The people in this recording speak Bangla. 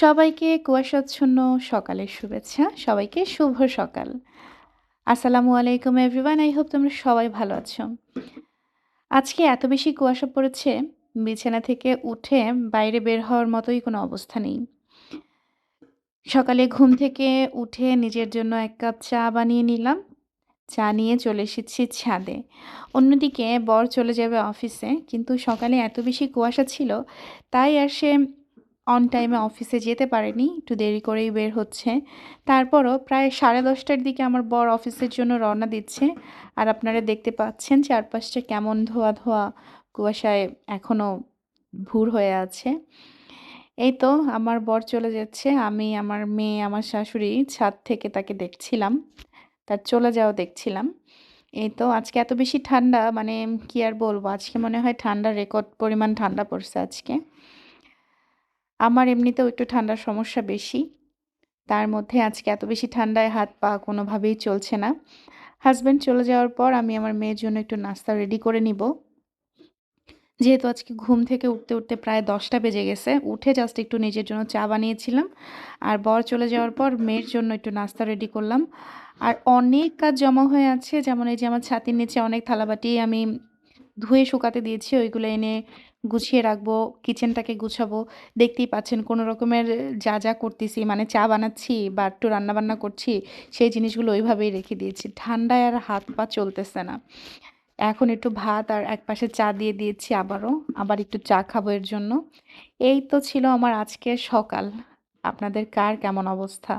সবাইকে কুয়াশাচ্ছন্ন সকালের শুভেচ্ছা। সবাইকে শুভ সকাল। আসসালামু আলাইকুম এভরিওয়ান। আই হোপ তোমরা সবাই ভালো আছো। আজকে এত বেশি কুয়াশা পড়েছে, বিছানা থেকে উঠে বাইরে বের হওয়ার মতোই কোনো অবস্থা নেই। সকালে ঘুম থেকে উঠে নিজের জন্য এক কাপ চা বানিয়ে নিলাম। চা নিয়ে চলে এসেছি ছাদে। অন্যদিকে বর চলে যাবে অফিসে। কিন্তু সকালে এত বেশি কুয়াশা ছিল, তাই আর সে অন টাইমে অফিসে যেতে পারেনি। একটু দেরি করেই বের হচ্ছে। তারপরও প্রায় 10:30টার দিকে আমার বর অফিসের জন্য রওনা দিচ্ছে। আর আপনারা দেখতে পাচ্ছেন চারপাশটা কেমন ধোঁয়া, ধোঁয়া কুয়াশায় এখনও ভুর হয়ে আছে। এই তো আমার বর চলে যাচ্ছে। আমি, আমার মেয়ে, আমার শাশুড়ি ছাদ থেকে তাকে দেখছিলাম। তার চলে যাওয়া দেখছিলাম। এই তো আজকে এত বেশি ঠান্ডা মানে কি আর বলব? আজকে মনে হয় ঠান্ডার রেকর্ড পরিমাণ ঠান্ডা পড়ছে আজকে। আমার এমনিতেও একটু ঠান্ডার সমস্যা বেশি। তার মধ্যে আজকে এত বেশি ঠান্ডায় হাত পা কোনোভাবেই চলছে না। হাসব্যান্ড চলে যাওয়ার পর আমি আমার মেয়ের জন্য একটু নাস্তা রেডি করে নিব। যেহেতু আজকে ঘুম থেকে উঠতে, উঠতে প্রায় ১০টা বেজে গেছে। উঠে জাস্ট একটু নিজের জন্য চা বানিয়েছিলাম। আর বর চলে যাওয়ার পর মেয়ের জন্য একটু নাস্তা রেডি করলাম। আর অনেক কাজ জমা হয়ে আছে। যেমন এই যে আমার ছাতির নিচে অনেক থালাবাটি আমি ধুয়ে শুকাতে দিয়েছি। ওইগুলো এনে গুছিয়ে রাখব। কিচেনটাকে গুছাবো। দেখতেই পাচ্ছেন কোনো রকমের যা, যা করতেছি মানে চা বানাচ্ছি বা একটু রান্নাবান্না করছি, সেই জিনিসগুলো ওইভাবেই রেখে দিয়েছি। ঠান্ডায় আর হাত পা চলতেছে না। এখন একটু ভাত আর একপাশে চা দিয়ে দিয়েছি আবারও। আবার একটু চা খাব এর জন্য। এই তো ছিল আমার আজকের সকাল। আপনাদের কার কেমন অবস্থা?